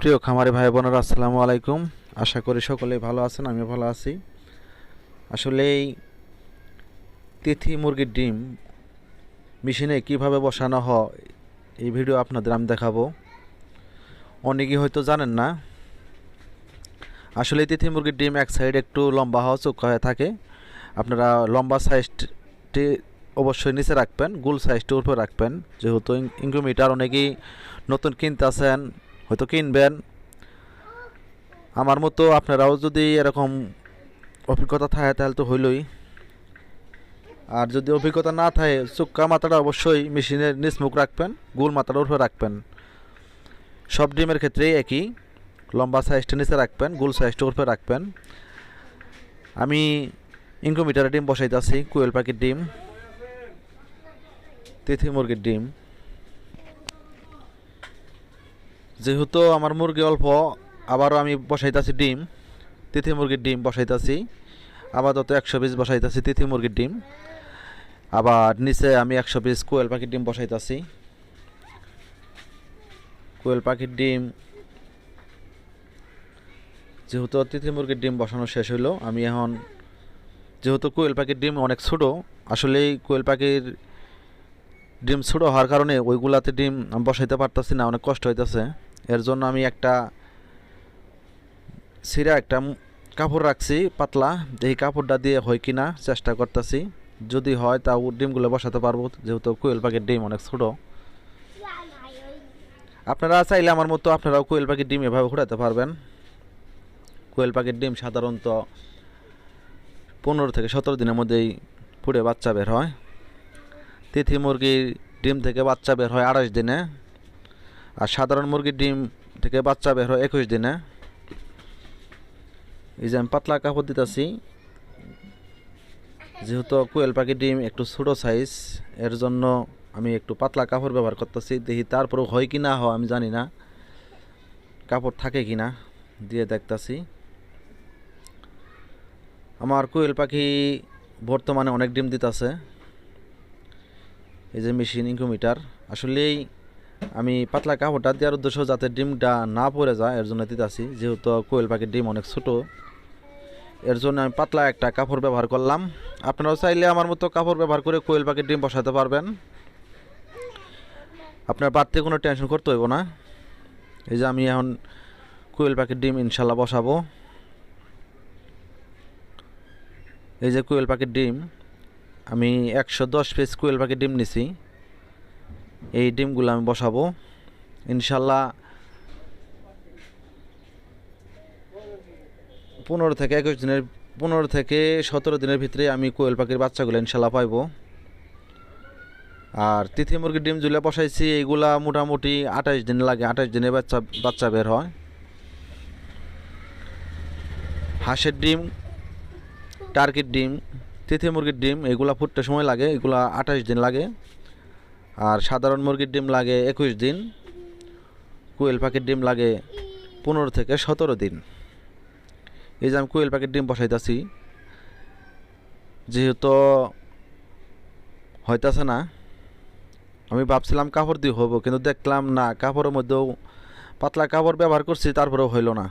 প্রিয় খামারি ভাই বোনেরা, আসসালামু আলাইকুম। আশা করি সকলেই ভালো আছেন আমি ভালো আছি। আসলে এই তিথি মুরগির ডিম মেশিনে কীভাবে বসানো হয়, এই ভিডিও আপনাদের আমি দেখাবো। অনেকেই হয়তো জানেন না, আসলে তিথি মুরগির ডিম এক সাইড একটু লম্বা হওয়া চোখ হয়ে থাকে। আপনারা লম্বা সাইজটি অবশ্যই নিচে রাখবেন, গোল সাইজটি উপরে রাখবেন। যেহেতু ইনকিউমিটার অনেকেই নতুন কিনতে আছেন হয়তো কিনবেন। আমার মতো আপনারাও যদি এরকম অভিজ্ঞতা থাকে তাহলে তো হইলই। আর যদি অভিজ্ঞতা না থাকে চুক্কা মাথাটা অবশ্যই মেশিনের নিচ মুখ রাখবেন, গোল মাথাটার উপরে রাখবেন। সব ডিমের ক্ষেত্রেই একই। লম্বা সাইজটা নিচে রাখবেন, গোল সাইজটা উপরে রাখবেন। আমি ইনকোমিটারের ডিম বসাইতে আছি, কুয়েল পাখির ডিম, তিথি মুরগির ডিম। যেহেতু আমার মুরগি অল্প, আবারও আমি বসাইতাছি ডিম, তিথি মুরগির ডিম বসাইতাছি, আপাতত একশো পিস বসাইতেছি তিথি মুরগির ডিম, আবার নিচে আমি একশো পিস কোয়েল পাখির ডিম বসাইতাছি। কোয়েল পাখির ডিম, যেহেতু তিথি মুরগির ডিম বসানো শেষ হইল, আমি এখন যেহেতু কোয়েল পাখির ডিম অনেক ছোটো, আসলেই কোয়েল পাখির ডিম ছোটো হওয়ার কারণে ওইগুলাতে ডিম বসাইতে পারতাছি না, অনেক কষ্ট হইতেছে। এর জন্য আমি একটা সিরা, একটা কাপড় রাখছি, পাতলা। এই কাপড়টা দিয়ে হয় কিনা চেষ্টা করতেছি। যদি হয়, তাও ডিমগুলো বসাতে পারব, যেহেতু কোয়েল পাখির ডিম অনেক ছোটো। আপনারা চাইলে আমার মতো আপনারাও কোয়েল পাখির ডিম এভাবে ঘোরাতে পারবেন। কোয়েল পাখির ডিম সাধারণত পনেরো থেকে সতেরো দিনের মধ্যেই ফুটে বাচ্চা বের হয়। তিথি মুরগির ডিম থেকে বাচ্চা বের হয় আড়াইশ দিনে। আর সাধারণ মুরগির ডিম থেকে বাচ্চা বের হয় একুশ দিনে। এই যে আমি পাতলা কাপড় দিতেছি, যেহেতু কোয়েল পাখির ডিম একটু ছোটো সাইজ এর জন্য আমি একটু পাতলা কাপড় ব্যবহার করতেছি, দেখি তারপরেও হয় কি না হয়, আমি জানি না। কাপড় থাকে কি না দিয়ে দেখতাছি। আমার কোয়েল পাখি বর্তমানে অনেক ডিম দিতেছে। এই যে মেশিন ইনকিউমিটার আসলেই আমি পাতলা কাপড়টা দেওয়ার উদ্দেশ্য যাতে ডিমটা না পড়ে যায়, এর জন্য দিতেছি। যেহেতু কোয়েল পাখির ডিম অনেক ছোটো, এর জন্য আমি পাতলা একটা কাপড় ব্যবহার করলাম। আপনারাও চাইলে আমার মতো কাপড় ব্যবহার করে কোয়েল পাখির ডিম বসাতে পারবেন। আপনার বাড়তে কোনো টেনশন করতে হইব না। এই যে আমি এখন কোয়েল পাখির ডিম ইনশাল্লাহ বসাবো। এই যে কোয়েল পাখির ডিম, আমি একশো দশ পিস কোয়েল পাখির ডিম নিছি। এই ডিমগুলো আমি বসাবো। ইনশাল্লাহ পনেরো থেকে একুশ দিনের, পনেরো থেকে সতেরো দিনের ভিতরে আমি কোয়েল পাখির বাচ্চাগুলো ইনশাল্লাহ পাইবো। আর তিথি মুরগির ডিম জুলে বসাইছি, এইগুলা মোটামুটি আঠাশ দিন লাগে, আঠাশ দিনে বাচ্চা বাচ্চা বের হয়। হাঁসের ডিম, টার্কির ডিম, তিথি মুরগির ডিম, এগুলা ফুটতে সময় লাগে, এগুলা আঠাশ দিন লাগে। আর সাধারণ মুরগির ডিম লাগে একুশ দিন, কোয়েল পাখির ডিম লাগে পনেরো থেকে সতেরো দিন। এই যে আমি কোয়েল পাখির ডিম বসাইতেছি, যেহেতু হইতাছে না, আমি ভাবছিলাম কাপড় দিয়ে হব কিন্তু দেখলাম না, কাপড়ের মধ্যেও পাতলা কাপড় ব্যবহার করছি, তারপরেও হইল না।